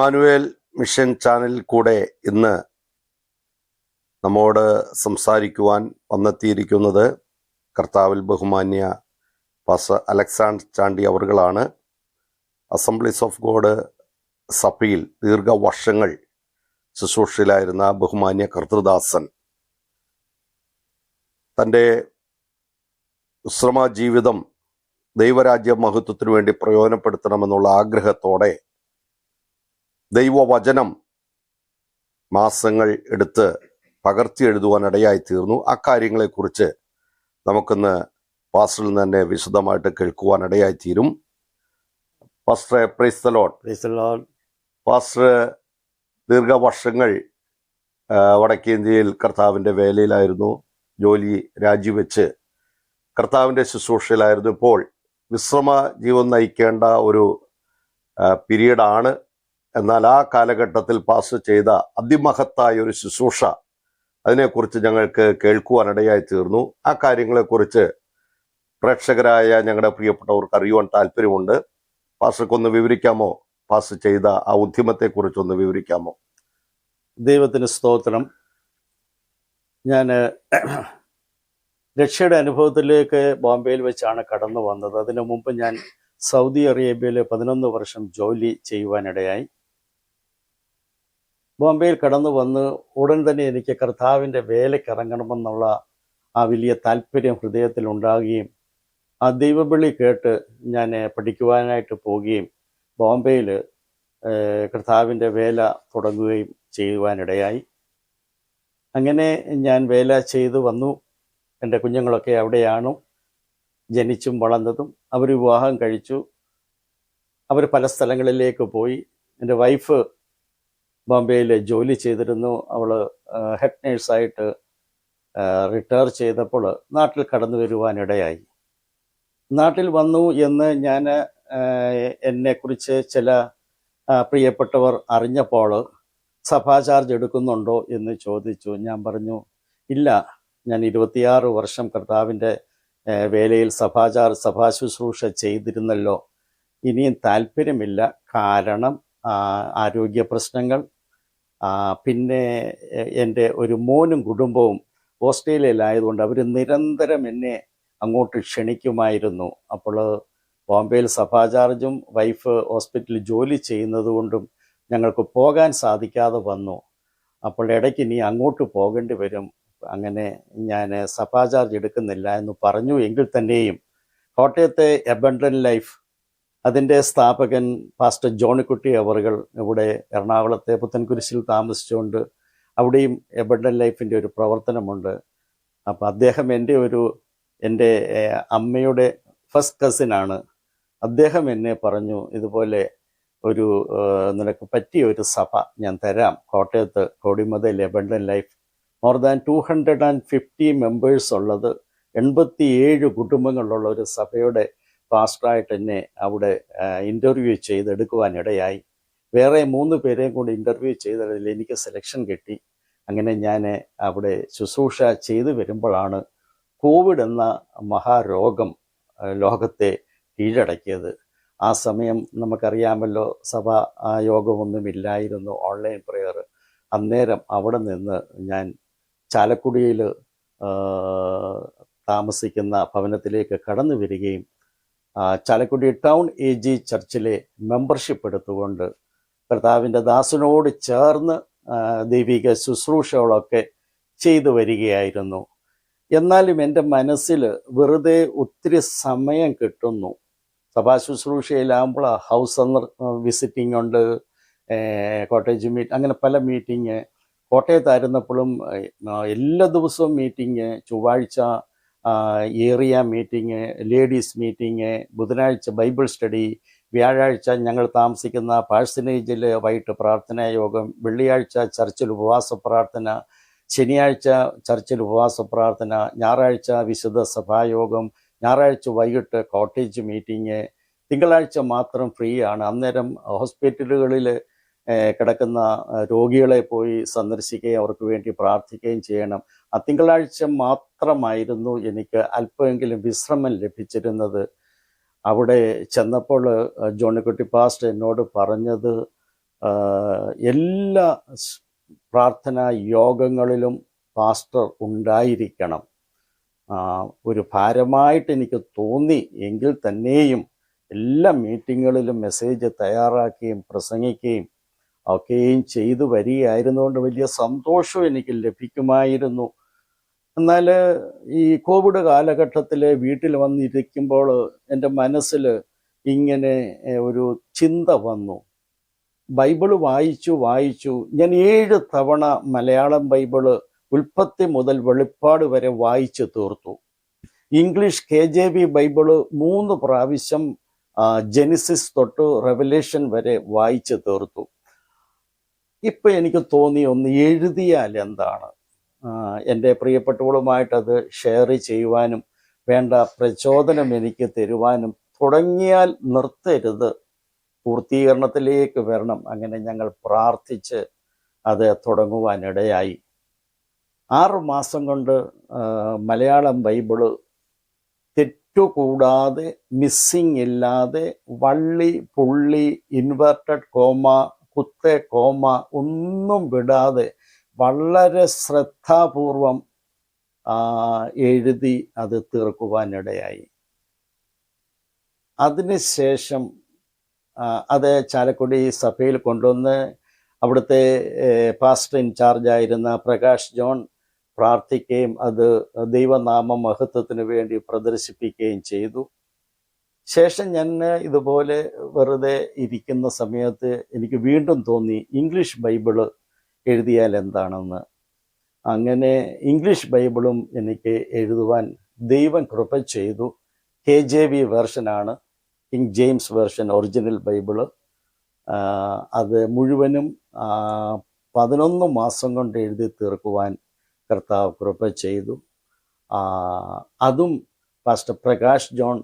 Emmanuel mission ചാനലിൽ കൂടെ ഇന്ന് നമ്മോട് സംസാരിക്കുവാൻ വന്നെത്തിയിരിക്കുന്നത് കർത്താവിൽ ബഹുമാന്യ പാസ് അലക്സാണ്ടർ ചാണ്ടി അവറുകളാണ് അസംബ്ലീസ് ഓഫ് ഗോഡ് സഭയിൽ ദീർഘവർഷങ്ങൾ ശുശ്രൂഷയിലായിരുന്ന ബഹുമാന്യ കർത്തൃദാസൻ. തന്റെ വിശ്രമ ജീവിതം ദൈവരാജ്യ മഹത്വത്തിനു വേണ്ടി പ്രയോജനപ്പെടുത്തണമെന്നുള്ള ആഗ്രഹത്തോടെ ദൈവവചനം മാസങ്ങൾ എടുത്ത് പകർത്തി എഴുതുവാൻ ഇടയായി തീർന്നു അക്കാര്യങ്ങളെക്കുറിച്ച് നമുക്കിന്ന് പാസ്റ്ററിൽ നിന്ന് തന്നെ വിശദമായിട്ട് കേൾക്കുവാൻ ഇടയായി തീരും പാസ്റ്ററെ praise the Lord. Praise the Lord. Pastor ദീർഘവർഷങ്ങൾ വടക്കേന്ത്യയിൽ കർത്താവിന്റെ വേലയിലായിരുന്നു. ജോലി രാജിവെച്ച് കർത്താവിന്റെ ശുശ്രൂഷയിലായിരുന്നു ഇപ്പോൾ. വിശ്രമ ജീവൻ നയിക്കേണ്ട ഒരു പീരീഡാണ് എന്നാൽ ആ കാലഘട്ടത്തിൽ പാസ് ചെയ്ത അതിമഹത്തായ ഒരു ശുശ്രൂഷ അതിനെക്കുറിച്ച് ഞങ്ങൾക്ക് കേൾക്കുവാനിടയായി തീർന്നു. ആ കാര്യങ്ങളെക്കുറിച്ച് പ്രേക്ഷകരായ ഞങ്ങളുടെ പ്രിയപ്പെട്ടവർക്ക് അറിയുവാൻ താല്പര്യമുണ്ട് പാസ്റ്റർക്കൊന്ന് വിവരിക്കാമോ? പാസ് ചെയ്ത ആ ഉദ്യമത്തെക്കുറിച്ചൊന്ന് വിവരിക്കാമോ? ദൈവത്തിന് സ്തോത്രം. ഞാൻ രക്ഷയുടെ അനുഭവത്തിലേക്ക് ബോംബെയിൽ വെച്ചാണ് കടന്നു വന്നത്. അതിനു മുമ്പ് ഞാൻ സൗദി അറേബ്യയിൽ പതിനൊന്ന് വർഷം ജോലി ചെയ്യുവാനിടയായി. ബോംബെയിൽ കടന്നു വന്ന് ഉടൻ തന്നെ എനിക്ക് കർത്താവിന്റെ വേലയ്ക്ക് ഇറങ്ങണമെന്നുള്ള ആ വലിയ താല്പര്യം ഹൃദയത്തിൽ ഉണ്ടാകുകയും ആ ദൈവവിളി കേട്ട് ഞാൻ പഠിക്കുവാനായിട്ട് പോവുകയും ബോംബെയിൽ കർത്താവിന്റെ വേല തുടങ്ങുകയും ചെയ്യുവാനിടയായി. അങ്ങനെ ഞാൻ വേല ചെയ്തു വന്നു. എന്റെ കുഞ്ഞുങ്ങളൊക്കെ അവിടെയാണ് ജനിച്ചും വളർന്നതും. അവർ വിവാഹം കഴിച്ചു. അവർ പല സ്ഥലങ്ങളിലേക്ക് പോയി. എന്റെ വൈഫ് ബോംബെയിൽ ജോലി ചെയ്തിരുന്നു. അവൾ ഹെഡ് നേഴ്സായിട്ട് റിട്ടയർ ചെയ്തപ്പോൾ നാട്ടിൽ കടന്നു വരുവാനിടയായി നാട്ടിൽ വന്നു എന്ന് ഞാൻ എന്നെക്കുറിച്ച് ചില പ്രിയപ്പെട്ടവർ അറിഞ്ഞപ്പോൾ സഭാ ചാർജ് എടുക്കുന്നുണ്ടോ എന്ന് ചോദിച്ചു. ഞാൻ പറഞ്ഞു ഇല്ല ഞാൻ ഇരുപത്തിയാറ് വർഷം കർത്താവിന്റെ വേലയിൽ സഭാചാർ സഭാ ശുശ്രൂഷ ചെയ്തിരുന്നല്ലോ. ഇനിയും താല്പര്യമില്ല. കാരണം ആരോഗ്യ പ്രശ്നങ്ങൾ പിന്നെ എന്റെ ഒരു മോനും കുടുംബവും ഓസ്ട്രേലിയയിലായതുകൊണ്ട് അവർ നിരന്തരം എന്നെ അങ്ങോട്ട് ക്ഷണിക്കുമായിരുന്നു. അപ്പോൾ ബോംബെയിൽ സഭാ ചാർജും വൈഫ് ഹോസ്പിറ്റലിൽ ജോലി ചെയ്യുന്നതുകൊണ്ടും ഞങ്ങൾക്ക് പോകാൻ സാധിക്കാതെ വന്നു. അപ്പോൾ ഇടയ്ക്ക് ഇനി അങ്ങോട്ട് പോകേണ്ടി വരും. അങ്ങനെ ഞാൻ സഭാ ചാർജ് എടുക്കുന്നില്ല എന്ന് പറഞ്ഞു. എങ്കിൽ തന്നെയും കോട്ടയത്തെ എബണ്ടൻ ലൈഫ് അതിന്റെ സ്ഥാപകൻ പാസ്റ്റർ ജോണിക്കുട്ടി അവറുകൾ ഇവിടെ എറണാകുളത്തെ പുത്തൻകുരിശിൽ താമസിച്ചുകൊണ്ട് അവിടെയും എബഡൻ ലൈഫിന്റെ ഒരു പ്രവർത്തനമുണ്ട്. അപ്പോൾ അദ്ദേഹം എന്റെ ഒരു എന്റെ അമ്മയുടെ ഫസ്റ്റ് കസിനാണ്. അദ്ദേഹം എന്നെ പറഞ്ഞു ഇതുപോലെ ഒരു നിനക്ക് പറ്റിയ ഒരു സഭ ഞാൻ തരാം. കോട്ടയത്ത് Kodimatha abundant life more than two hundred and fifty members ഉള്ളത് എൺപത്തിയേഴ് കുടുംബങ്ങളുള്ള ഒരു സഭയുടെ പാസ്റ്ററായിട്ട് എന്നെ അവിടെ ഇന്റർവ്യൂ ചെയ്തെടുക്കുവാനിടയായി. വേറെ മൂന്ന് പേരെയും കൂടി ഇന്റർവ്യൂ ചെയ്തതിൽ എനിക്ക് സെലക്ഷൻ കിട്ടി. അങ്ങനെ ഞാൻ അവിടെ ശുശ്രൂഷ ചെയ്തു വരുമ്പോഴാണ് കോവിഡ് എന്ന മഹാരോഗം ലോകത്തെ കീഴടക്കിയത്. ആ സമയം നമുക്കറിയാമല്ലോ സഭ യോഗമൊന്നുമില്ലായിരുന്നു. ഓൺലൈൻ പ്രെയർ അന്നേരം അവിടെ നിന്ന് ഞാൻ ചാലക്കുടിയിൽ താമസിക്കുന്ന ഭവനത്തിലേക്ക് കടന്നു വരികയും ചാലക്കുടി ടൗൺ എ ജി ചർച്ചിലെ മെമ്പർഷിപ്പ് എടുത്തുകൊണ്ട് കർത്താവിന്റെ ദാസനോട് ചേർന്ന് ദൈവിക ശുശ്രൂഷകളൊക്കെ ചെയ്തു വരികയായിരുന്നു. എന്നാലും എന്റെ മനസ്സിൽ വെറുതെ ഒത്തിരി സമയം കിട്ടുന്നു. സഭാ ശുശ്രൂഷയിലാകുമ്പോൾ ഹൗസ് വിസിറ്റിംഗ് ഉണ്ട് കോട്ടേജ് മീറ്റ് അങ്ങനെ പല മീറ്റിങ് കോട്ടയത്തായിരുന്നപ്പോഴും എല്ലാ ദിവസവും മീറ്റിങ് ചൊവ്വാഴ്ച ഏറിയ മീറ്റിംഗ് ലേഡീസ് മീറ്റിംഗ് ബുധനാഴ്ച ബൈബിൾ സ്റ്റഡി വ്യാഴാഴ്ച ഞങ്ങൾ താമസിക്കുന്ന പാഴ്സനേജിൽ വൈകിട്ട് പ്രാർത്ഥനാ യോഗം വെള്ളിയാഴ്ച ചർച്ചിൽ ഉപവാസ പ്രാർത്ഥന ശനിയാഴ്ച ചർച്ചിൽ ഉപവാസ പ്രാർത്ഥന ഞായറാഴ്ച വിശുദ്ധ സഭായോഗം ഞായറാഴ്ച വൈകിട്ട് കോട്ടേജ് മീറ്റിംഗ്. തിങ്കളാഴ്ച മാത്രം ഫ്രീ ആണ്. അന്നേരം ഹോസ്പിറ്റലുകളിൽ കിടക്കുന്ന രോഗികളെ പോയി സന്ദർശിക്കുകയും അവർക്ക് വേണ്ടി പ്രാർത്ഥിക്കുകയും ചെയ്യണം. ആ തിങ്കളാഴ്ച മാത്രമായിരുന്നു എനിക്ക് അല്പമെങ്കിലും വിശ്രമം ലഭിച്ചിരുന്നത്. അവിടെ ചെന്നപ്പോൾ ജോണിക്കുട്ടി പാസ്റ്റ് എന്നോട് പറഞ്ഞത് എല്ലാ പ്രാർത്ഥനാ യോഗങ്ങളിലും പാസ്റ്റർ ഉണ്ടായിരിക്കണം. ഒരു ഭാരമായിട്ട് എനിക്ക് തോന്നി. എങ്കിൽ തന്നെയും എല്ലാ മീറ്റിങ്ങുകളിലും മെസ്സേജ് തയ്യാറാക്കുകയും പ്രസംഗിക്കുകയും ഒക്കെയും ചെയ്തു വരികയായിരുന്നുകൊണ്ട് വലിയ സന്തോഷം എനിക്ക് ലഭിക്കുമായിരുന്നു. എന്നാൽ ഈ കോവിഡ് കാലഘട്ടത്തിൽ വീട്ടിൽ വന്നിരിക്കുമ്പോൾ എന്റെ മനസ്സിൽ ഇങ്ങനെ ഒരു ചിന്ത വന്നു. ബൈബിൾ വായിച്ചു വായിച്ചു ഞാൻ ഏഴ് തവണ മലയാളം ബൈബിൾ ഉൽപ്പത്തി മുതൽ വെളിപ്പാട് വരെ വായിച്ചു തീർത്തു. English K J B Bible മൂന്ന് പ്രാവശ്യം ജെനിസിസ് തൊട്ട് റെവലേഷൻ വരെ വായിച്ചു തീർത്തു. ഇപ്പൊ എനിക്ക് തോന്നി ഒന്ന് എഴുതിയാൽ എന്താണ്? എന്റെ പ്രിയപ്പെട്ടവളുമായിട്ടത് ഷെയർ ചെയ്യുവാനും വേണ്ട പ്രചോദനം എനിക്ക് തരുവാനും തുടങ്ങിയാൽ നിർത്തരുത്. പൂർത്തീകരണത്തിലേക്ക് വരണം. അങ്ങനെ ഞങ്ങൾ പ്രാർത്ഥിച്ച് അത് തുടങ്ങുവാനിടയായി. ആറ് മാസം കൊണ്ട് മലയാളം ബൈബിൾ തെറ്റുകൂടാതെ മിസ്സിങ് ഇല്ലാതെ വള്ളി പുള്ളി ഇൻവേർട്ടഡ് കോമ കുത്തെ കോമ ഒന്നും വിടാതെ വളരെ ശ്രദ്ധാപൂർവം എഴുതി അത് തീർക്കുവാനിടയായി. അതിനുശേഷം അത് ചാലക്കുടി സഭയിൽ കൊണ്ടുവന്ന് അവിടുത്തെ പാസ്റ്റർ ഇൻചാർജ് ആയിരുന്ന പ്രകാശ് ജോൺ പ്രാർത്ഥിക്കുകയും അത് ദൈവനാമ മഹത്വത്തിന് വേണ്ടി പ്രദർശിപ്പിക്കുകയും ചെയ്തു. ശേഷം ഞാൻ ഇതുപോലെ വെറുതെ ഇരിക്കുന്ന സമയത്ത് എനിക്ക് വീണ്ടും തോന്നി ഇംഗ്ലീഷ് ബൈബിൾ എഴുതിയാൽ എന്താണെന്ന്? അങ്ങനെ ഇംഗ്ലീഷ് ബൈബിളും എനിക്ക് എഴുതുവാൻ ദൈവം കൃപ ചെയ്തു. K J V വേർഷനാണ് King James version original Bible. അത് മുഴുവനും പതിനൊന്ന് മാസം കൊണ്ട് എഴുതി തീർക്കുവാൻ കർത്താവ് കൃപ ചെയ്തു. അതും pastor Prakash John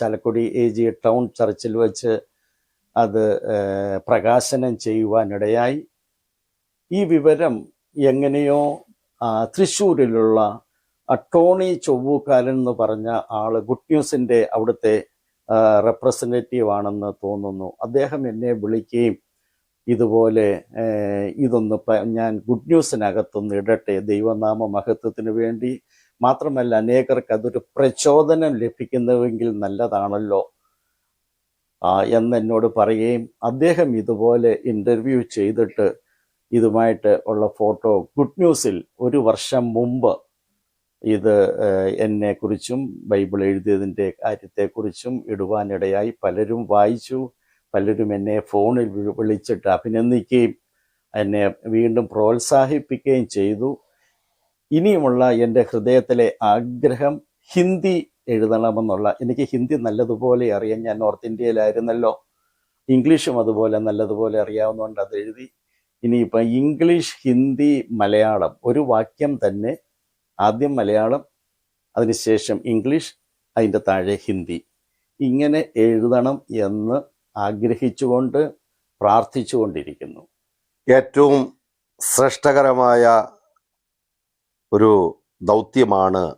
Chalakudy A G town ചർച്ചിൽ വെച്ച് അത് പ്രകാശനം ചെയ്യുവാനിടയായി. ഈ വിവരം എങ്ങനെയോ തൃശ്ശൂരിലുള്ള അട്ടോണി ടോണി എന്ന് പറഞ്ഞ ആൾ ഗുഡ് ന്യൂസിന്റെ അവിടുത്തെ റെപ്രസെന്റേറ്റീവ് ആണെന്ന് തോന്നുന്നു. അദ്ദേഹം എന്നെ വിളിക്കുകയും ഇതുപോലെ ഇതൊന്ന് ഞാൻ ഗുഡ് ന്യൂസിനകത്തൊന്ന് ഇടട്ടെ ദൈവനാമ മഹത്വത്തിന് വേണ്ടി മാത്രമല്ല അനേകർക്ക് അതൊരു പ്രചോദനം ലഭിക്കുന്നുവെങ്കിൽ നല്ലതാണല്ലോ. എന്നോട് പറയുകയും അദ്ദേഹം ഇതുപോലെ ഇന്റർവ്യൂ ചെയ്തിട്ട് ഇതുമായിട്ട് ഉള്ള ഫോട്ടോ ഗുഡ് ന്യൂസിൽ ഒരു വർഷം മുമ്പ് ഇത് എന്നെക്കുറിച്ചും ബൈബിൾ എഴുതിയതിന്റെ കാര്യത്തെക്കുറിച്ചും ഇടുവാനിടയായി പലരും വായിച്ചു പലരും എന്നെ ഫോണിൽ വിളിച്ചിട്ട് അഭിനന്ദിക്കുകയും എന്നെ വീണ്ടും പ്രോത്സാഹിപ്പിക്കുകയും ചെയ്തു. ഇനിയുമുള്ള എന്റെ ഹൃദയത്തിലെ ആഗ്രഹം ഹിന്ദി എഴുതണമെന്നുള്ള. എനിക്ക് ഹിന്ദി നല്ലതുപോലെ അറിയാം. ഞാൻ നോർത്ത് ഇന്ത്യയിലായിരുന്നല്ലോ. ഇംഗ്ലീഷും അതുപോലെ നല്ലതുപോലെ അറിയാവുന്നതുകൊണ്ട് അത് എഴുതി. ഇനിയിപ്പോൾ ഇംഗ്ലീഷ് ഹിന്ദി മലയാളം ഒരു വാക്യം തന്നെ ആദ്യം മലയാളം അതിനുശേഷം ഇംഗ്ലീഷ് അതിന്റെ താഴെ ഹിന്ദി. ഇങ്ങനെ എഴുതണം എന്ന് ആഗ്രഹിച്ചുകൊണ്ട് പ്രാർത്ഥിച്ചുകൊണ്ടിരിക്കുന്നു. ഏറ്റവും ശ്രേഷ്ഠകരമായ ഒരു ദൗത്യമാണ്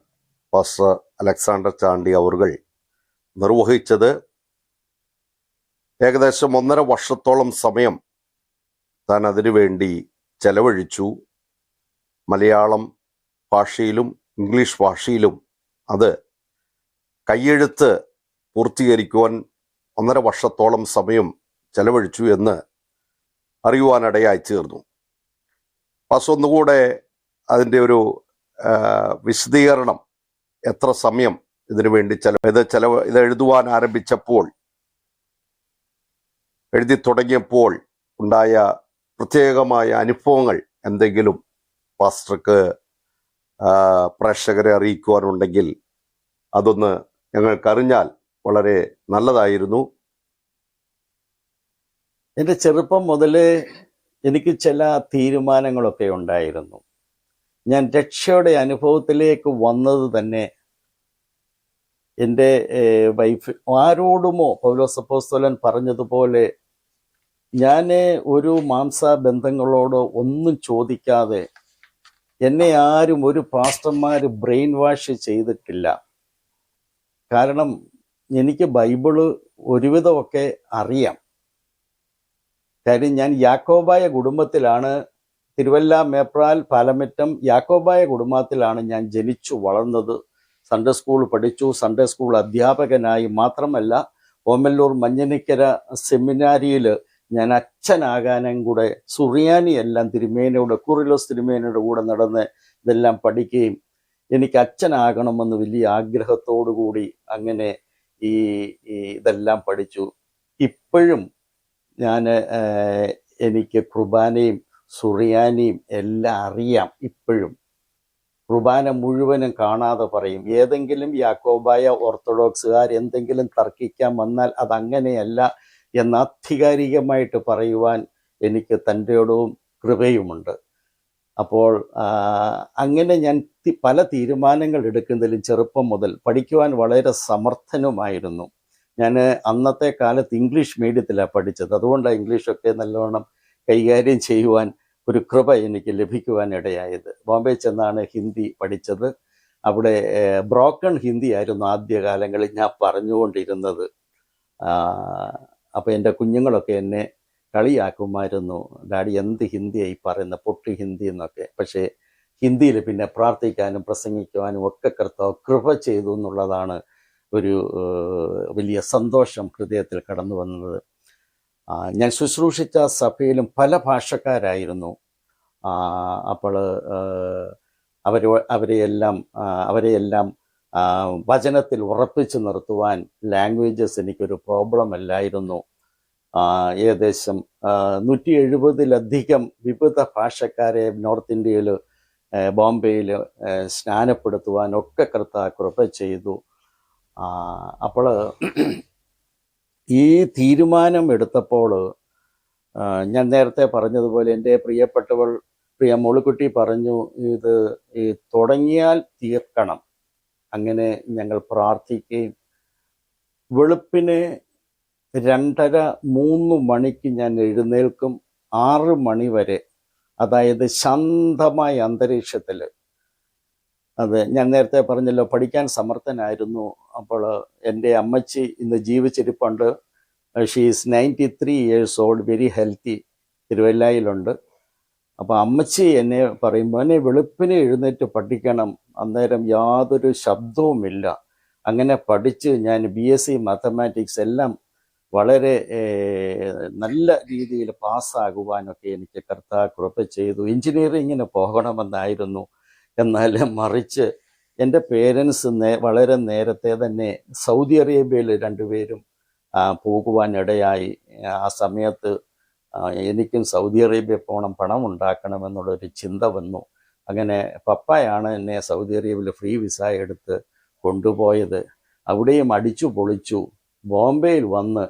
പാസ്റ്റർ അലക്സാണ്ടർ ചാണ്ടി അവർകൾ നിർവഹിച്ചത്. ഏകദേശം ഒന്നര വർഷത്തോളം സമയം താൻ അതിനുവേണ്ടി ചെലവഴിച്ചു. മലയാളം ഭാഷയിലും ഇംഗ്ലീഷ് ഭാഷയിലും അത് കയ്യെഴുത്ത് പൂർത്തീകരിക്കുവാൻ ഒന്നര വർഷത്തോളം സമയം ചെലവഴിച്ചു എന്ന് അറിയുവാനിടയായി തീർന്നു. പാസ് ഒന്നുകൂടെ അതിന്റെ ഒരു വിശദീകരണം എത്ര സമയം ഇതിനു വേണ്ടി ചെലവ് ഇത് ചെലവ് ഇത് എഴുതുവാൻ ആരംഭിച്ചപ്പോൾ എഴുതി തുടങ്ങിയപ്പോൾ ഉണ്ടായ പ്രത്യേകമായ അനുഭവങ്ങൾ എന്തെങ്കിലും പാസ്റ്റർക്ക് പ്രേക്ഷകരെ അറിയിക്കുവാനുണ്ടെങ്കിൽ അതൊന്ന് ഞങ്ങൾക്കറിഞ്ഞാൽ വളരെ നല്ലതായിരുന്നു. എന്റെ ചെറുപ്പം മുതൽ എനിക്ക് ചില തീരുമാനങ്ങളൊക്കെ ഉണ്ടായിരുന്നു. ഞാൻ രക്ഷയുടെ അനുഭവത്തിലേക്ക് വന്നത് തന്നെ എന്റെ വൈഫ് ആരോടുമോ പൗലോസപ്പോസ്തോലൻ പറഞ്ഞതുപോലെ ഞാൻ ഒരു മാംസ ബന്ധങ്ങളോട് ഒന്നും ചോദിക്കാതെ എന്നെ ആരും ഒരു പാസ്റ്റർമാർ ബ്രെയിൻ വാഷ് ചെയ്തിട്ടില്ല. കാരണം എനിക്ക് ബൈബിൾ ഒരുവിധമൊക്കെ അറിയാം. കാര്യം ഞാൻ യാക്കോബായ കുടുംബത്തിലാണ് തിരുവല്ല മേപ്രാൽ പാലമറ്റം യാക്കോബായ കുടുംബത്തിലാണ് ഞാൻ ജനിച്ചു വളർന്നത്. സൺഡേ സ്കൂൾ പഠിച്ചു. സൺഡേ സ്കൂൾ അധ്യാപകനായി മാത്രമല്ല ഓമല്ലൂർ മഞ്ഞനിക്കര സെമിനാരിയിൽ ഞാൻ അച്ഛനാകാനും കൂടെ സുറിയാനി എല്ലാം തിരുമേനയുടെ കുറിലോസ് തിരുമേനയുടെ കൂടെ നടന്ന് ഇതെല്ലാം പഠിക്കുകയും എനിക്ക് അച്ഛനാകണമെന്ന് വലിയ ആഗ്രഹത്തോടു കൂടി അങ്ങനെ ഈ ഇതെല്ലാം പഠിച്ചു. ഇപ്പോഴും ഞാൻ എനിക്ക് കുർബാനയും സുറിയാനിയും എല്ലാം അറിയാം ഇപ്പോഴും. റുബാന മുഴുവനും കാണാതെ പറയും ഏതെങ്കിലും യാക്കോബായ ഓർത്തഡോക്സുകാർ എന്തെങ്കിലും തർക്കിക്കാൻ വന്നാൽ അതങ്ങനെയല്ല എന്ന് ആധികാരികമായിട്ട് പറയുവാൻ എനിക്ക് തന്റെയോടവും കൃപയുമുണ്ട്. അപ്പോൾ അങ്ങനെ ഞാൻ പല തീരുമാനങ്ങൾ എടുക്കുന്നതിലും ചെറുപ്പം മുതൽ പഠിക്കുവാൻ വളരെ സമർത്ഥനുമായിരുന്നു. ഞാൻ അന്നത്തെ കാലത്ത് ഇംഗ്ലീഷ് മീഡിയത്തിലാണ് പഠിച്ചത്. അതുകൊണ്ടാണ് ഇംഗ്ലീഷൊക്കെ നല്ലവണ്ണം കൈകാര്യം ചെയ്യുവാൻ ഒരു കൃപ എനിക്ക് ലഭിക്കുവാൻ ഇടയായത്. ബോംബെ ചെന്നാണ് ഹിന്ദി പഠിച്ചത്. അവിടെ ബ്രോക്കൺ ഹിന്ദി ആയിരുന്നു ആദ്യകാലങ്ങളിൽ ഞാൻ പറഞ്ഞുകൊണ്ടിരുന്നത്. അപ്പോൾ എന്റെ കുഞ്ഞുങ്ങളൊക്കെ എന്നെ കളിയാക്കുമായിരുന്നു. ഡാഡി എന്ത് ഹിന്ദിയായി പറയുന്ന? പൊട്ടി ഹിന്ദി എന്നൊക്കെ. പക്ഷേ ഹിന്ദിയിൽ പിന്നെ പ്രാർത്ഥിക്കാനും പ്രസംഗിക്കുവാനും ഒക്കെ കർത്താവ് കൃപ ചെയ്തു എന്നുള്ളതാണ് ഒരു വലിയ സന്തോഷം ഹൃദയത്തിൽ കടന്നു വന്നത്. ഞാൻ ശുശ്രൂഷിച്ച സഭയിലും പല ഭാഷക്കാരായിരുന്നു. അപ്പോൾ അവർ അവരെയെല്ലാം അവരെയെല്ലാം വചനത്തിൽ ഉറപ്പിച്ചു നിർത്തുവാൻ ലാംഗ്വേജസ് എനിക്കൊരു പ്രോബ്ലം അല്ലായിരുന്നു. ഏകദേശം നൂറ്റി എഴുപതിലധികം വിവിധ ഭാഷക്കാരെ നോർത്ത് ഇന്ത്യയിൽ ബോംബെയിൽ സ്നാനപ്പെടുത്തുവാനൊക്കെ കർത്ത കൃപ ചെയ്തു. അപ്പോൾ ഈ തീരുമാനം എടുത്തപ്പോൾ ഞാൻ നേരത്തെ പറഞ്ഞതുപോലെ എന്റെ പ്രിയപ്പെട്ടവൾ പ്രിയ മോളിക്കുട്ടി പറഞ്ഞു ഇത് ഈ തുടങ്ങിയാൽ തീർക്കണം. അങ്ങനെ ഞങ്ങൾ പ്രാർത്ഥിക്കുകയും വെളുപ്പിന് രണ്ടര മൂന്ന് മണിക്ക് ഞാൻ എഴുന്നേൽക്കും. ആറ് മണി വരെ അതായത് ശാന്തമായ അന്തരീക്ഷത്തിൽ അത് ഞാൻ നേരത്തെ പറഞ്ഞല്ലോ പഠിക്കാൻ സമർത്ഥനായിരുന്നു. അപ്പോൾ എന്റെ അമ്മച്ചി ഇന്ന് ജീവിച്ചിരിപ്പുണ്ട് she's ninety three years old very healthy തിരുവല്ലായിലുണ്ട്. അപ്പോൾ അമ്മച്ചി എന്നെ പറയും മോനെ വെളുപ്പിന് എഴുന്നേറ്റ് പഠിക്കണം. അന്നേരം യാതൊരു ശബ്ദവുമില്ല. അങ്ങനെ പഠിച്ച് ഞാൻ ബി എസ് സി മാത്തമാറ്റിക്സ് എല്ലാം വളരെ നല്ല രീതിയിൽ പാസ്സാകുവാനൊക്കെ എനിക്ക് കർത്താ കൃപ ചെയ്തു. എഞ്ചിനീയറിങ്ങിന് പോകണമെന്നായിരുന്നു. എന്നാൽ മറിച്ച് എന്റെ പേരൻസ് നേ വളരെ നേരത്തെ തന്നെ സൗദി അറേബ്യയിൽ രണ്ടുപേരും പോകുവാനിടയായി. ആ സമയത്ത് എനിക്കും സൗദി അറേബ്യ പോകണം പണം ഉണ്ടാക്കണമെന്നുള്ളൊരു ചിന്ത വന്നു. അങ്ങനെ പപ്പയാണ് എന്നെ സൗദി അറേബ്യയിൽ ഫ്രീ വിസ എടുത്ത് കൊണ്ടുപോയത്. അവിടെയും അടിച്ചു പൊളിച്ചു. ബോംബെയിൽ വന്ന്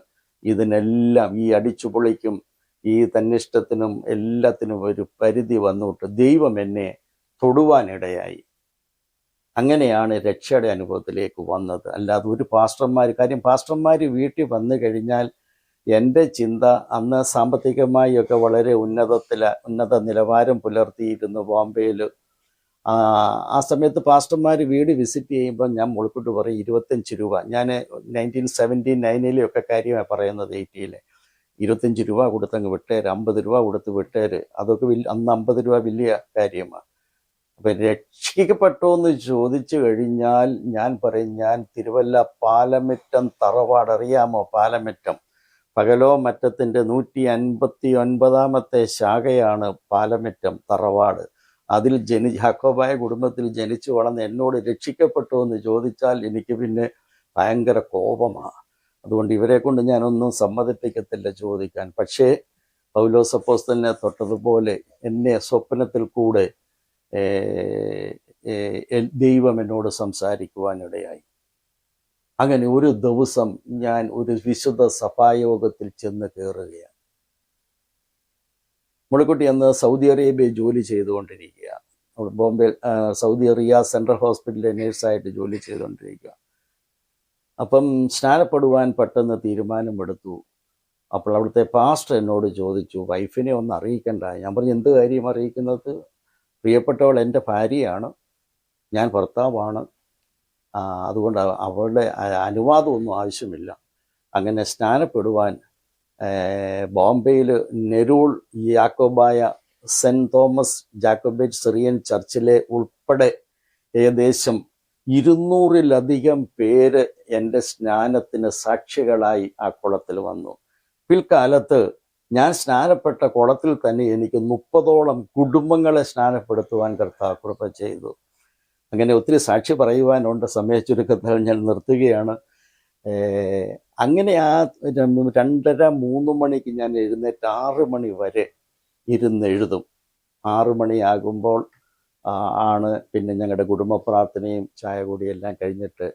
ഇതിനെല്ലാം ഈ അടിച്ചു പൊളിക്കും ഈ തന്നിഷ്ടത്തിനും എല്ലാത്തിനും ഒരു പരിധി വന്നിട്ട് ദൈവം എന്നെ തൊടുവാനിടയായി. അങ്ങനെയാണ് രക്ഷയുടെ അനുഭവത്തിലേക്ക് വന്നത്. അല്ലാതെ ഒരു പാസ്റ്റർമാർ കാര്യം പാസ്റ്റർമാർ വീട്ടിൽ വന്നു കഴിഞ്ഞാൽ എന്റെ ചിന്ത അന്ന് സാമ്പത്തികമായി ഒക്കെ വളരെ ഉന്നതത്തില ഉന്നത നിലവാരം പുലർത്തിയിരുന്നു ബോംബെയിൽ. ആ സമയത്ത് പാസ്റ്റർമാർ വീട് വിസിറ്റ് ചെയ്യുമ്പോൾ ഞാൻ മുളക്കൂട്ട് പറയും ഇരുപത്തഞ്ച് രൂപ. ഞാൻ നയന്റീൻ സെവന്റി നയനിലെയൊക്കെ കാര്യമാണ് പറയുന്നത് എയ്റ്റിയിലെ ഇരുപത്തഞ്ച് രൂപ കൊടുത്തങ്ങ് വിട്ടേര് അമ്പത് രൂപ കൊടുത്ത് വിട്ടേര്. അതൊക്കെ വലിയ അന്ന് അമ്പത് രൂപ വലിയ കാര്യമാണ് അപ്പം രക്ഷിക്കപ്പെട്ടോ എന്ന് ചോദിച്ചു കഴിഞ്ഞാൽ ഞാൻ പറയും ഞാൻ തിരുവല്ല പാലമറ്റം തറവാട് അറിയാമോ പാലമറ്റം? പകലോ മറ്റത്തിന്റെ നൂറ്റി അൻപത്തി ഒൻപതാമത്തെ ശാഖയാണ് പാലമറ്റം തറവാട്. അതിൽ ജനി ഹക്കോബായ കുടുംബത്തിൽ ജനിച്ചു വളർന്ന് എന്നോട് രക്ഷിക്കപ്പെട്ടോ എന്ന് ചോദിച്ചാൽ എനിക്ക് പിന്നെ ഭയങ്കര കോപമാണ് അതുകൊണ്ട് ഇവരെ കൊണ്ട് ഞാനൊന്നും സമ്മതിപ്പിക്കത്തില്ല ചോദിക്കാൻ. പക്ഷേ പൗലോസപ്പോസ്തലിനെ തൊട്ടതുപോലെ എന്നെ സ്വപ്നത്തിൽ കൂടെ ദൈവം എന്നോട് സംസാരിക്കുവാനിടയായി. അങ്ങനെ ഒരു ദിവസം ഞാൻ ഒരു വിശുദ്ധ സഭായോഗത്തിൽ ചെന്ന് കയറുകയാണ്. മുളക്കുട്ടി അന്ന് സൗദി അറേബ്യ ജോലി ചെയ്തുകൊണ്ടിരിക്കുക ബോംബെ സൗദി അറിയ സെൻട്രൽ ഹോസ്പിറ്റലിലെ നേഴ്സായിട്ട് ജോലി ചെയ്തുകൊണ്ടിരിക്കുക അപ്പം സ്നാനപ്പെടുവാൻ പെട്ടെന്ന് തീരുമാനമെടുത്തു. അപ്പോൾ അവിടുത്തെ പാസ്റ്റർ എന്നോട് ചോദിച്ചു വൈഫിനെ ഒന്ന് അറിയിക്കണ്ട ഞാൻ പറഞ്ഞു എന്ത് കാര്യം അറിയിക്കുന്നത്? പ്രിയപ്പെട്ടവൾ എന്റെ ഭാര്യയാണ്. ഞാൻ ഭർത്താവാണ്. അതുകൊണ്ട് അവ- അവളുടെ അനുവാദമൊന്നും ആവശ്യമില്ല. അങ്ങനെ സ്നാനപ്പെടുവാൻ ബോംബെയിൽ Nerul Yakobaya Saint Thomas Jacobite Syrian ചർച്ചിലെ ഉൾപ്പെടെ ഏകദേശം ഇരുന്നൂറിലധികം പേര് എന്റെ സ്നാനത്തിന് സാക്ഷികളായി ആ കുളത്തിൽ വന്നു. പിൽക്കാലത്ത് ഞാൻ സ്നാനപ്പെട്ട കുളത്തിൽ തന്നെ എനിക്ക് മുപ്പതോളം കുടുംബങ്ങളെ സ്നാനപ്പെടുത്തുവാൻ കർത്താവ് കൃപ ചെയ്തു. അങ്ങനെ ഒത്തിരി സാക്ഷി പറയുവാനുണ്ട്. സമയ ചുരുക്കത്തിൽ ഞാൻ നിർത്തുകയാണ്. അങ്ങനെ ആ രണ്ടര മൂന്ന് മണിക്ക് ഞാൻ എഴുന്നേറ്റ് ആറ് മണി വരെ ഇരുന്നെഴുതും ആറ് മണിയാകുമ്പോൾ ആണ് പിന്നെ ഞങ്ങളുടെ കുടുംബ പ്രാർത്ഥനയും ചായ കൂടിയെല്ലാം കഴിഞ്ഞിട്ട്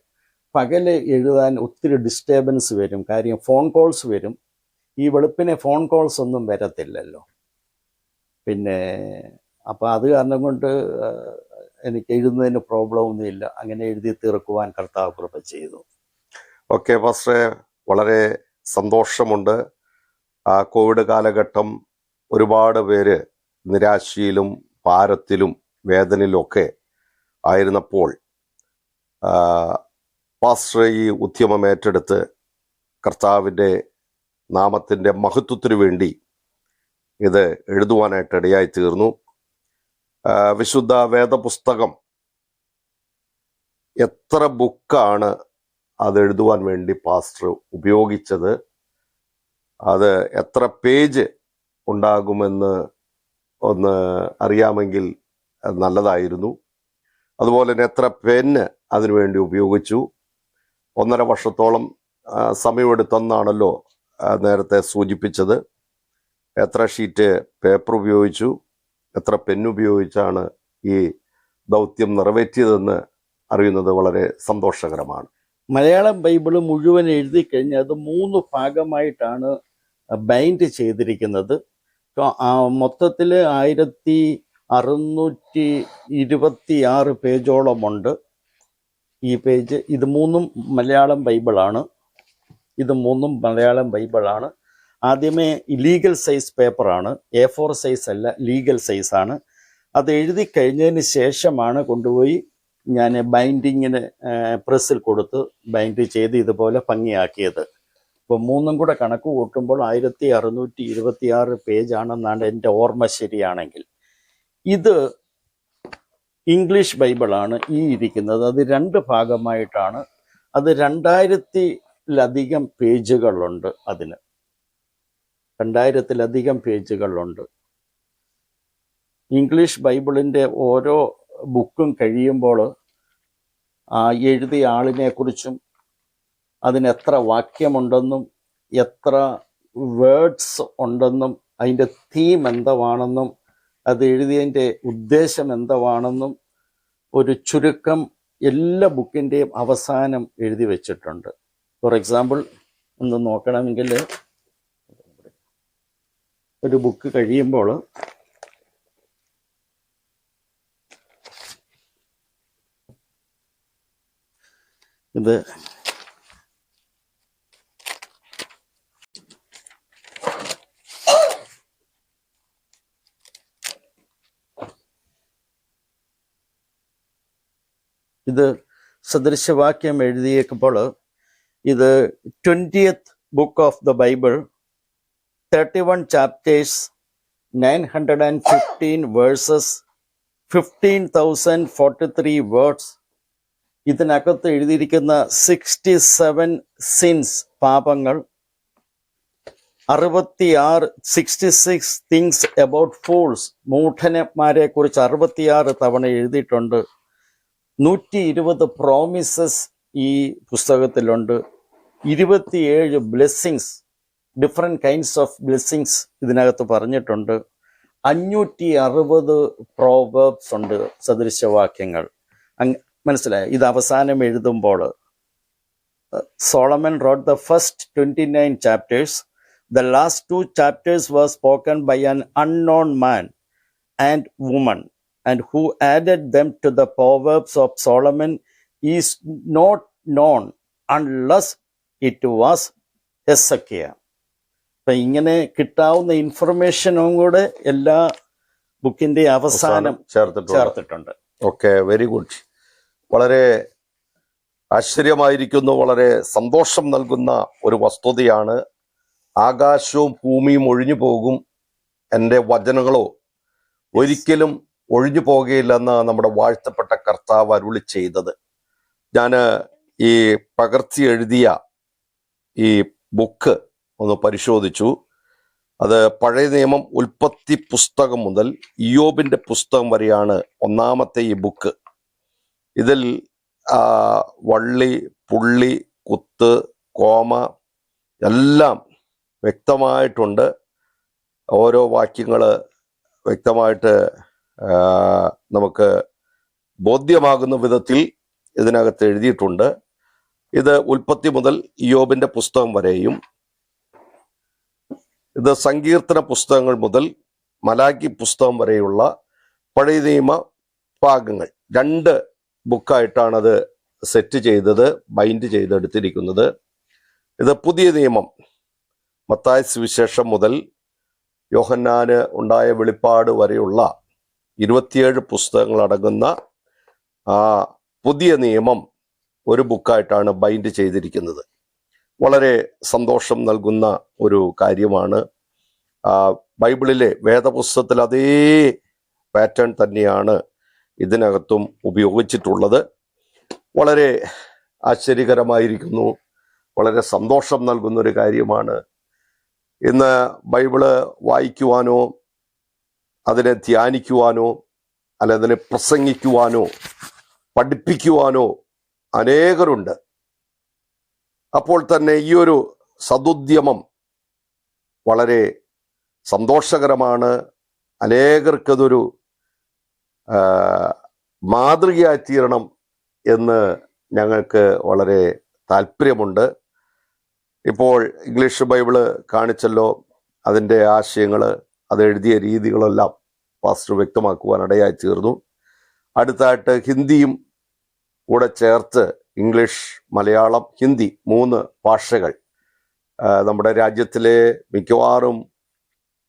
പകൽ എഴുതാൻ ഒത്തിരി ഡിസ്റ്റർബൻസ് വരും. കാര്യം ഫോൺ കോൾസ് വരും. ഈ വെളുപ്പിനെ ഫോൺ കോൾസ് ഒന്നും വരത്തില്ലല്ലോ. പിന്നെ അപ്പം അത് കാരണം കൊണ്ട് എനിക്ക് എഴുതുന്നതിന് പ്രോബ്ലം ഒന്നുമില്ല അങ്ങനെ എഴുതി തീർക്കുവാൻ കർത്താവ് കൃപ ചെയ്തു. ഓക്കെ പാസ്റ്ററെ വളരെ സന്തോഷമുണ്ട്. ആ കോവിഡ് കാലഘട്ടം ഒരുപാട് പേര് നിരാശയിലും ഭാരത്തിലും വേദനയിലൊക്കെ ആയിരുന്നപ്പോൾ പാസ്റ്റർ ഈ ഉദ്യമം ഏറ്റെടുത്ത് കർത്താവിന്റെ നാമത്തിന്റെ മഹത്വത്തിനു വേണ്ടി ഇത് എഴുതുവാനായിട്ട് ഇടയായി തീർന്നു വിശുദ്ധ വേദപുസ്തകം എത്ര ബുക്കാണ് അത് എഴുതുവാൻ വേണ്ടി പാസ്റ്റർ ഉപയോഗിച്ചത്? അത് എത്ര പേജ് ഉണ്ടാകുമെന്ന് ഒന്ന് അറിയാമെങ്കിൽ നല്ലതായിരുന്നു. അതുപോലെ തന്നെ എത്ര പെന്ന് അതിനുവേണ്ടി ഉപയോഗിച്ചു? ഒന്നര വർഷത്തോളം സമയമെടുത്തെന്നാണല്ലോ നേരത്തെ സൂചിപ്പിച്ചത് എത്ര ഷീറ്റ് പേപ്പർ ഉപയോഗിച്ചു എത്ര പെൻ ഉപയോഗിച്ചാണ് ഈ ദൗത്യം നിറവേറ്റിയതെന്ന് അറിയുന്നത് വളരെ സന്തോഷകരമാണ്. മലയാളം ബൈബിൾ മുഴുവൻ എഴുതി കഴിഞ്ഞ് അത് മൂന്ന് ഭാഗമായിട്ടാണ് ബൈൻഡ് ചെയ്തിരിക്കുന്നത്. മൊത്തത്തിൽ ആയിരത്തി അറുന്നൂറ്റി ഇരുപത്തി ആറ് പേജോളമുണ്ട്. ഈ പേജ് ഇത് മൂന്നും മലയാളം ബൈബിളാണ്. ഇത് മൂന്നും മലയാളം ബൈബിളാണ്. ആദ്യമേ ലീഗൽ സൈസ് പേപ്പറാണ്. എ ഫോർ സൈസ് അല്ല ലീഗൽ സൈസാണ് അത് എഴുതി കഴിഞ്ഞതിന് ശേഷമാണ് കൊണ്ടുപോയി ഞാൻ ബൈൻഡിങ്ങിന് പ്രസ്സിൽ കൊടുത്ത് ബൈൻഡ് ചെയ്ത് ഇതുപോലെ ഭംഗിയാക്കിയത്. ഇപ്പോൾ മൂന്നും കൂടെ കണക്ക് കൂട്ടുമ്പോൾ ആയിരത്തി അറുന്നൂറ്റി ഇരുപത്തി ആറ് പേജാണെന്നാണ് എന്റെ ഓർമ്മ ശരിയാണെങ്കിൽ. ഇത് ഇംഗ്ലീഷ് ബൈബിളാണ് ഈ ഇരിക്കുന്നത്. അത് രണ്ട് ഭാഗമായിട്ടാണ്. അത് രണ്ടായിരത്തിലധികം പേജുകളുണ്ട് അതിന്. രണ്ടായിരത്തിലധികം പേജുകളുണ്ട്. ഇംഗ്ലീഷ് ബൈബിളിന്റെ ഓരോ ബുക്കും കഴിയുമ്പോൾ ആ എഴുതിയ ആളിനെക്കുറിച്ചും അതിന് എത്ര വാക്യമുണ്ടെന്നും എത്ര വേർഡ്സ് ഉണ്ടെന്നും അതിന്റെ തീം എന്താണെന്നും അത് എഴുതിയതിന്റെ ഉദ്ദേശം എന്താണെന്നും ഒരു ചുരുക്കം എല്ലാ ബുക്കിന്റെയും അവസാനം എഴുതി വെച്ചിട്ടുണ്ട്. ഫോർ എക്സാമ്പിൾ ഒന്ന് നോക്കണമെങ്കിൽ ഒരു ബുക്ക് കഴിയുമ്പോൾ ഇത് ഇത് സദൃശവാക്യം എഴുതിയേക്കുമ്പോൾ ഇത് twentieth book of the Bible thirty one chapters nine hundred and fifteen verses fifteen thousand forty three words ഇതിനകത്ത് എഴുതിയിരിക്കുന്ന സിക്സ്റ്റി സെവൻ സിൻസ് പാപങ്ങൾ. അറുപത്തിയാറ് sixty six things about fools മൂഢനന്മാരെ കുറിച്ച് അറുപത്തിയാറ് തവണ എഴുതിയിട്ടുണ്ട്. നൂറ്റി ഇരുപത് പ്രോമിസസ് ഈ പുസ്തകത്തിലുണ്ട്. ഇരുപത്തിയേഴ് blessings different kinds of blessings ഇതിനകത്ത് പറഞ്ഞിട്ടുണ്ട്. അഞ്ഞൂറ്റി അറുപത് പ്രോവേബ്സ് ഉണ്ട് സദൃശവാക്യങ്ങൾ. മനസ്സിലായോ? ഇത് അവസാനം എഴുതുമ്പോൾ Solomon wrote the first twenty nine chapters the last two chapters was spoken by by unknown man and woman and who added them to the proverbs of of solomon is not known unless it was എസക്കിയ അപ്പൊ ഇങ്ങനെ കിട്ടാവുന്ന ഇൻഫർമേഷനും കൂടെ എല്ലാ ബുക്കിന്റെ അവസാനം ചേർത്തിട്ടുണ്ട്. Okay very good വളരെ ആശ്ചര്യമായിരിക്കുന്നു വളരെ സന്തോഷം നൽകുന്ന ഒരു വസ്തുതയാണ്. ആകാശവും ഭൂമിയും ഒഴിഞ്ഞു പോകും എന്റെ വചനങ്ങളോ. ഒരിക്കലും ഒഴിഞ്ഞു പോകുകയില്ലെന്ന് നമ്മുടെ വാഴ്ത്തപ്പെട്ട കർത്താവ് അരുളി ചെയ്തത്. ഞാൻ ഈ പകർത്തി എഴുതിയ ഈ ബുക്ക് ഒന്ന് പരിശോധിച്ചു. അത് പഴയ നിയമം ഉൽപ്പത്തി പുസ്തകം മുതൽ ഇയോബിന്റെ പുസ്തകം വരെയാണ് ഒന്നാമത്തെ ഈ ബുക്ക്. ഇതിൽ വള്ളി പുള്ളി കുത്ത് കോമ എല്ലാം വ്യക്തമായിട്ടുണ്ട്. ഓരോ വാക്യങ്ങൾ വ്യക്തമായിട്ട് നമുക്ക് ബോധ്യമാകുന്ന വിധത്തിൽ ഇതിനകത്ത് എഴുതിയിട്ടുണ്ട്. ഇത് ഉൽപ്പത്തി മുതൽ യോബിന്റെ പുസ്തകം വരെയും ഇത് സങ്കീർത്തന പുസ്തകങ്ങൾ മുതൽ മലാക്കി പുസ്തകം വരെയുള്ള പഴയ നിയമ ഭാഗങ്ങൾ. രണ്ട് ബുക്കായിട്ടാണ് അത് സെറ്റ് ചെയ്തത് ബൈൻഡ് ചെയ്തെടുത്തിരിക്കുന്നത് ഇത് പുതിയ നിയമം. മത്തായ സുവിശേഷം മുതൽ യോഹന്നാന് ഉണ്ടായ വെളിപ്പാട് വരെയുള്ള ഇരുപത്തിയേഴ് പുസ്തകങ്ങൾ അടങ്ങുന്ന ആ പുതിയ നിയമം ഒരു ബുക്കായിട്ടാണ് ബൈൻഡ് ചെയ്തിരിക്കുന്നത്. വളരെ സന്തോഷം നൽകുന്ന ഒരു കാര്യമാണ്. ബൈബിളിലെ വേദപുസ്തകത്തിൽ അതേ പാറ്റേൺ തന്നെയാണ് ഇതിനകത്തും ഉപയോഗിച്ചിട്ടുള്ളത്. വളരെ ആശ്ചര്യകരമായിരിക്കുന്നു. വളരെ സന്തോഷം നൽകുന്ന ഒരു കാര്യമാണ്. ഇന്ന് ബൈബിൾ വായിക്കുവാനോ അതിനെ ധ്യാനിക്കുവാനോ അല്ലെ അതിനെ പ്രസംഗിക്കുവാനോ പഠിപ്പിക്കുവാനോ അനേകരുണ്ട്. അപ്പോൾ തന്നെ ഈ ഒരു സതുദ്യമം വളരെ സന്തോഷകരമാണ്. അനേകർക്കതൊരു മാതൃകയായിത്തീരണം മാതൃകയായി തീരണം എന്ന് ഞങ്ങൾക്ക് വളരെ താല്പര്യമുണ്ട്. ഇപ്പോൾ ഇംഗ്ലീഷ് ബൈബിൾ കാണിച്ചല്ലോ അതിന്റെ ആശയങ്ങൾ അത് എഴുതിയ രീതികളെല്ലാം പാസ്റ്റർ വ്യക്തമാക്കുവാൻ ഇടയായി തീർന്നു അടുത്തായിട്ട് ഹിന്ദിയും കൂടെ ചേർത്ത് ഇംഗ്ലീഷ് മലയാളം ഹിന്ദി മൂന്ന് ഭാഷകൾ. നമ്മുടെ രാജ്യത്തിലെ മിക്കവാറും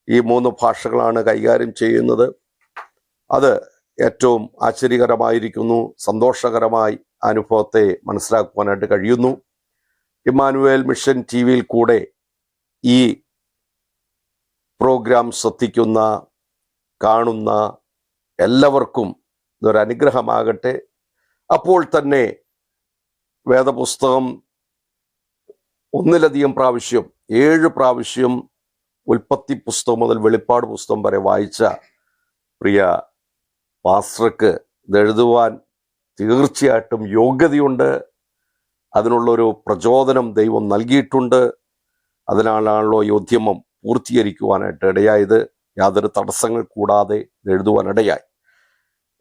ഈ മൂന്ന് ഭാഷകളാണ് കൈകാര്യം ചെയ്യുന്നത്. അത് ഏറ്റവും ആശ്ചര്യകരമായിരിക്കുന്നു സന്തോഷകരമായി അനുഭവത്തെ മനസ്സിലാക്കുവാനായിട്ട് കഴിയുന്നു. ഇമ്മാനുവേൽ മിഷൻ ടി വിയിൽ കൂടെ ഈ പ്രോഗ്രാം ശ്രദ്ധിക്കുന്ന കാണുന്ന എല്ലാവർക്കും ഇതൊരു അനുഗ്രഹമാകട്ടെ അപ്പോൾ തന്നെ വേദപുസ്തകം ഒന്നിലധികം പ്രാവശ്യം ഏഴ് പ്രാവശ്യം ഉൽപ്പത്തി പുസ്തകം മുതൽ വെളിപ്പാട് പുസ്തകം വരെ വായിച്ച പ്രിയ പാസ്റ്റർക്ക് ഇത് എഴുതുവാൻ തീർച്ചയായിട്ടും യോഗ്യതയുണ്ട്. അതിനുള്ളൊരു പ്രചോദനം ദൈവം നൽകിയിട്ടുണ്ട്. അതിനാലാണല്ലോ ഉദ്യമം പൂർത്തീകരിക്കുവാനായിട്ട് ഇടയായത്. യാതൊരു തടസ്സങ്ങൾ കൂടാതെ എഴുതുവാനിടയായി.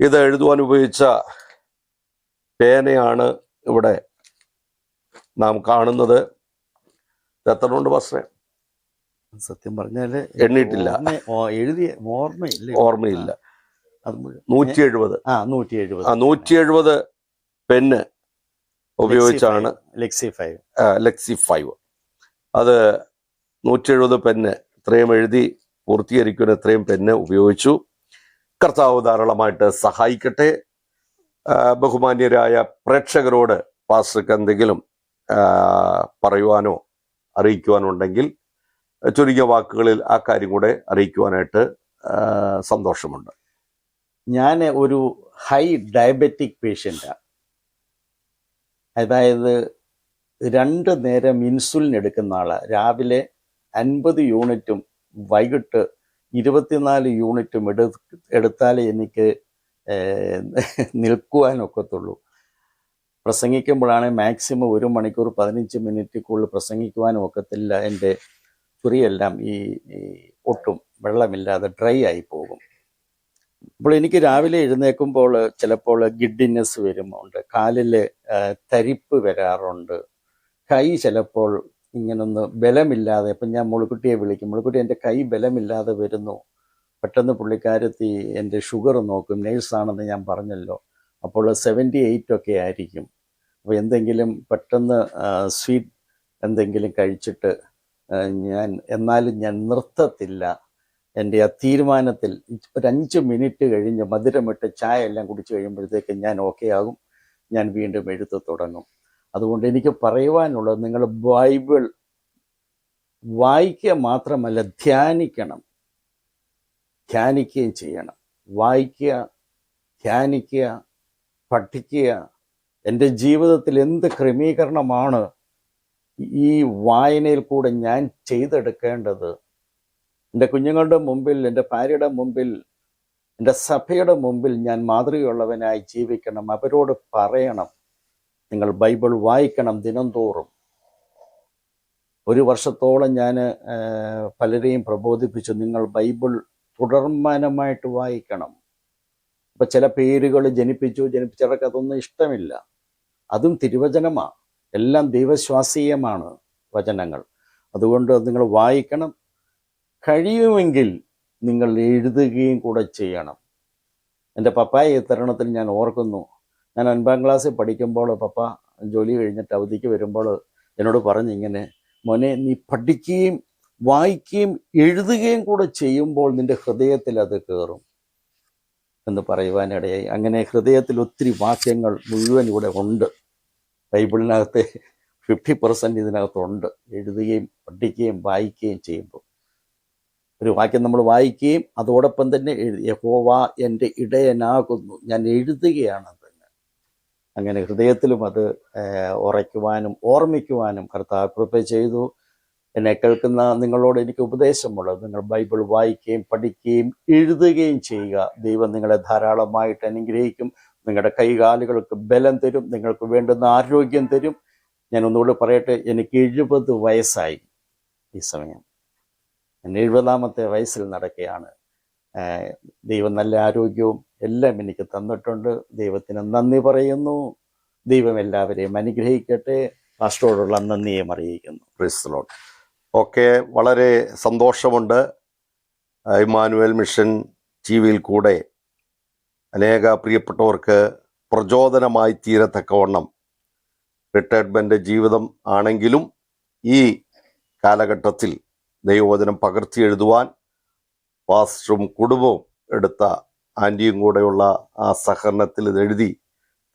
ഇത് എഴുതുവാൻ ഉപയോഗിച്ച പേനയാണ് ഇവിടെ നാം കാണുന്നത്. എത്രണ്ട് പാസ്റ്ററെ? സത്യം പറഞ്ഞാൽ എണ്ണിയിട്ടില്ല. ഓ, എഴുതിയ ഓർമ്മയില്ല. ഓർമ്മയില്ല. നൂറ്റി എഴുപത് ആ നൂറ്റി എഴുപത് ആ നൂറ്റി എഴുപത് പെന്ന് ഉപയോഗിച്ചാണ് ലെക്സി ഫൈവ് ലെക്സി ഫൈവ് അത് നൂറ്റി എഴുപത് പെന്ന് ഇത്രയും എഴുതി പൂർത്തീകരിക്കുന്ന ഇത്രയും പെന്ന് ഉപയോഗിച്ചു. കർത്താവ് ധാരാളമായിട്ട് സഹായിക്കട്ടെ. ബഹുമാന്യരായ പ്രേക്ഷകരോട് പാസ്റ്റർക്ക് എന്തെങ്കിലും പറയുവാനോ അറിയിക്കുവാനോ ഉണ്ടെങ്കിൽ ചുരുങ്ങിയ വാക്കുകളിൽ ആ കാര്യം കൂടെ അറിയിക്കുവാനായിട്ട് സന്തോഷമുണ്ട്. ഞാൻ ഒരു ഹൈ ഡയബറ്റിക് പേഷ്യന്റാണ് അതായത് രണ്ട് നേരം ഇൻസുലിൻ എടുക്കുന്ന ആൾ രാവിലെ അൻപത് യൂണിറ്റും വൈകിട്ട് ഇരുപത്തിനാല് യൂണിറ്റും എടു എടുത്താലേ എനിക്ക് നിൽക്കുവാനൊക്കത്തുള്ളൂ. പ്രസംഗിക്കുമ്പോഴാണ് മാക്സിമം ഒരു മണിക്കൂർ പതിനഞ്ച് മിനിറ്റിക്കുള്ളിൽ പ്രസംഗിക്കുവാനും ഒക്കത്തില്ല. എന്റെ ചുറിയെല്ലാം ഈ ഈ ഒട്ടും വെള്ളമില്ലാതെ ഡ്രൈ ആയി പോകും. അപ്പോൾ എനിക്ക് രാവിലെ എഴുന്നേൽക്കുമ്പോൾ ചിലപ്പോൾ ഗിഡിനെസ് വരുമുണ്ട് കാലിൽ തരിപ്പ് വരാറുണ്ട്. കൈ ചിലപ്പോൾ ഇങ്ങനൊന്ന് ബലമില്ലാതെ ഇപ്പം ഞാൻ മുളുക്കുട്ടിയെ വിളിക്കും. മുളുക്കുട്ടി എന്റെ കൈ ബലമില്ലാതെ വരുന്നു. പെട്ടെന്ന് പുള്ളിക്കാരത്തി എന്റെ ഷുഗർ നോക്കും. നേഴ്സാണെന്ന് ഞാൻ പറഞ്ഞല്ലോ. അപ്പോൾ സെവന്റി എയ്റ്റ് ഒക്കെ ആയിരിക്കും. അപ്പോൾ എന്തെങ്കിലും പെട്ടെന്ന് സ്വീറ്റ് എന്തെങ്കിലും കഴിച്ചിട്ട് ഞാൻ എന്നാലും ഞാൻ നിർത്തത്തില്ല. എന്റെ ആ തീരുമാനത്തിൽ ഒരു അഞ്ച് മിനിറ്റ് കഴിഞ്ഞ് മധുരമിട്ട് ചായ എല്ലാം കുടിച്ചു കഴിയുമ്പോഴത്തേക്ക് ഞാൻ ഓക്കെ ആകും. ഞാൻ വീണ്ടും എഴുത്ത് തുടങ്ങും. അതുകൊണ്ട് എനിക്ക് പറയുവാനുള്ളത് നിങ്ങൾ ബൈബിൾ വായിക്കുക മാത്രമല്ല ധ്യാനിക്കണം. ധ്യാനിക്കുകയും ചെയ്യണം. വായിക്കുക ധ്യാനിക്കുക പഠിക്കുക. എന്റെ ജീവിതത്തിൽ എന്ത് ക്രമീകരണമാണ് ഈ വായനയിൽ കൂടെ ഞാൻ ചെയ്തെടുക്കേണ്ടത്? എന്റെ കുഞ്ഞുങ്ങളുടെ മുമ്പിൽ എന്റെ ഭാര്യയുടെ മുമ്പിൽ എന്റെ സഭയുടെ മുമ്പിൽ ഞാൻ മാതൃകയുള്ളവനായി ജീവിക്കണം. അവരോട് പറയണം. നിങ്ങൾ ബൈബിൾ വായിക്കണം ദിനംതോറും. ഒരു വർഷത്തോളം ഞാൻ പലരെയും പ്രബോധിപ്പിച്ചു. നിങ്ങൾ ബൈബിൾ തുടർമാനമായിട്ട് വായിക്കണം. ഇപ്പം ചില പേരുകൾ ജനിപ്പിച്ചു ജനിപ്പിച്ചവർക്ക് അതൊന്നും ഇഷ്ടമില്ല. അതും തിരുവചനമാണ് എല്ലാം ദൈവശ്വാസീയമാണ് വചനങ്ങൾ. അതുകൊണ്ട് നിങ്ങൾ വായിക്കണം. കഴിയുമെങ്കിൽ നിങ്ങൾ എഴുതുകയും കൂടെ ചെയ്യണം. എന്റെ പപ്പായ തരണത്തിൽ ഞാൻ ഓർക്കുന്നു ഞാൻ ഒൻപതാം ക്ലാസ്സിൽ പഠിക്കുമ്പോൾ പപ്പ ജോലി കഴിഞ്ഞിട്ട് അവധിക്ക് വരുമ്പോൾ എന്നോട് പറഞ്ഞു ഇങ്ങനെ മോനെ നീ പഠിക്കുകയും വായിക്കുകയും എഴുതുകയും കൂടെ ചെയ്യുമ്പോൾ നിന്റെ ഹൃദയത്തിൽ അത് കയറും എന്ന് പറയുവാനിടയായി. അങ്ങനെ ഹൃദയത്തിൽ ഒത്തിരി വാക്യങ്ങൾ മുഴുവൻ ഇവിടെ ഉണ്ട്. ബൈബിളിനകത്തെ ഫിഫ്റ്റി പെർസെന്റ് ഇതിനകത്തുണ്ട്. എഴുതുകയും പഠിക്കുകയും വായിക്കുകയും ചെയ്യുമ്പോൾ. ഒരു വാക്യം നമ്മൾ വായിക്കുകയും അതോടൊപ്പം തന്നെ എഴുതി യഹോവ എന്റെ ഇടയനാകുന്നു. ഞാൻ എഴുതുകയാണ് അങ്ങനെ ഹൃദയത്തിലും അത് ഉറയ്ക്കുവാനും ഓർമ്മിക്കുവാനും കർത്താവ് കൃപ ചെയ്തു. എന്നെ കേൾക്കുന്ന നിങ്ങളോട് എനിക്ക് ഉപദേശമുള്ളത് നിങ്ങൾ ബൈബിൾ വായിക്കുകയും പഠിക്കുകയും എഴുതുകയും ചെയ്യുക. ദൈവം നിങ്ങളെ ധാരാളമായിട്ട് അനുഗ്രഹിക്കും. നിങ്ങളുടെ കൈകാലുകൾക്ക് ബലം തരും. നിങ്ങൾക്ക് വേണ്ടുന്ന ആരോഗ്യം തരും. ഞാൻ ഒന്നുകൂടി പറയട്ടെ എനിക്ക് എഴുപത് വയസ്സായി ഈ സമയം. ഞാൻ എഴുപതാമത്തെ വയസ്സിൽ നടക്കുകയാണ്. ദൈവം നല്ല ആരോഗ്യവും എല്ലാം എനിക്ക് തന്നിട്ടുണ്ട്. ദൈവത്തിന് നന്ദി പറയുന്നു. ദൈവം എല്ലാവരെയും അനുഗ്രഹിക്കട്ടെ. പാസ്റ്ററോടുള്ള നന്ദിയും അറിയിക്കുന്നു. ക്രിസ്തലോൺ ഓക്കെ വളരെ സന്തോഷമുണ്ട്. ഇമാനുവൽ മിഷൻ ടി വിയിൽ കൂടെ അനേക പ്രിയപ്പെട്ടവർക്ക് പ്രചോദനമായി തീരത്തക്കവണ്ണം റിട്ടയർമെന്റ് ജീവിതം ആണെങ്കിലും ഈ കാലഘട്ടത്തിൽ ദൈവവചനം പകർത്തി എഴുതുവാൻ പാസ്റ്ററും കുടുംബവും എടുത്ത ആന്റിയും കൂടെയുള്ള ആ സഹകരണത്തിൽ ഇതെഴുതി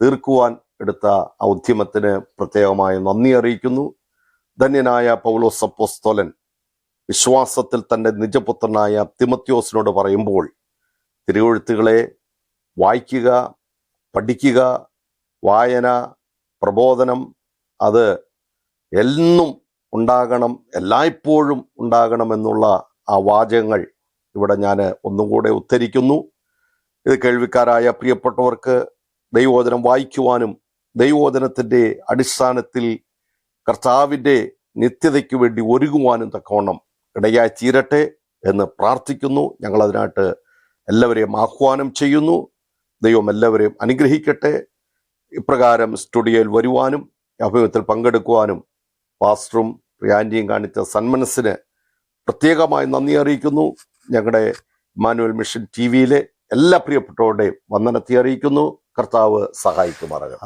തീർക്കുവാൻ എടുത്ത ആ ഉദ്യമത്തിന് പ്രത്യേകമായ നന്ദി അറിയിക്കുന്നു. ധന്യനായ പൗലോസ് അപ്പോസ്തോലൻ വിശ്വാസത്തിൽ തന്റെ നിജപുത്രനായ തിമത്യോസിനോട് പറയുമ്പോൾ തിരുവഴുത്തുകളെ വായിക്കുക പഠിക്കുക വായന പ്രബോധനം അത് എന്നും ഉണ്ടാകണം എല്ലായ്പ്പോഴും ഉണ്ടാകണമെന്നുള്ള ആ വാചകങ്ങൾ ഇവിടെ ഞാൻ ഒന്നും കൂടെ ഉദ്ധരിക്കുന്നു. ഇത് കേൾവിക്കാരായ പ്രിയപ്പെട്ടവർക്ക് ദൈവോദനം വായിക്കുവാനും ദൈവോദനത്തിന്റെ അടിസ്ഥാനത്തിൽ കർത്താവിന്റെ നിത്യതയ്ക്ക് വേണ്ടി ഒരുങ്ങുവാനും തക്കവണ്ണം ഇടയായി തീരട്ടെ എന്ന് പ്രാർത്ഥിക്കുന്നു. ഞങ്ങൾ അതിനായിട്ട് എല്ലാവരെയും ആഹ്വാനം ചെയ്യുന്നു. ദൈവം എല്ലാവരെയും അനുഗ്രഹിക്കട്ടെ. ഇപ്രകാരം സ്റ്റുഡിയോയിൽ വരുവാനും അഭിമുഖത്തിൽ പങ്കെടുക്കുവാനും പാസ്റ്ററും പ്രിയാന്റിയും കാണിച്ച സന്മനസ്സിന് പ്രത്യേകമായി നന്ദി അറിയിക്കുന്നു. ഞങ്ങളുടെ മാനുവൽ മിഷൻ ടി വിയിലെ എല്ലാ പ്രിയപ്പെട്ടവരുടെയും വന്ദനത്തെ അറിയിക്കുന്നു. കർത്താവ് സഹായിക്കുമാറാകട്ടെ.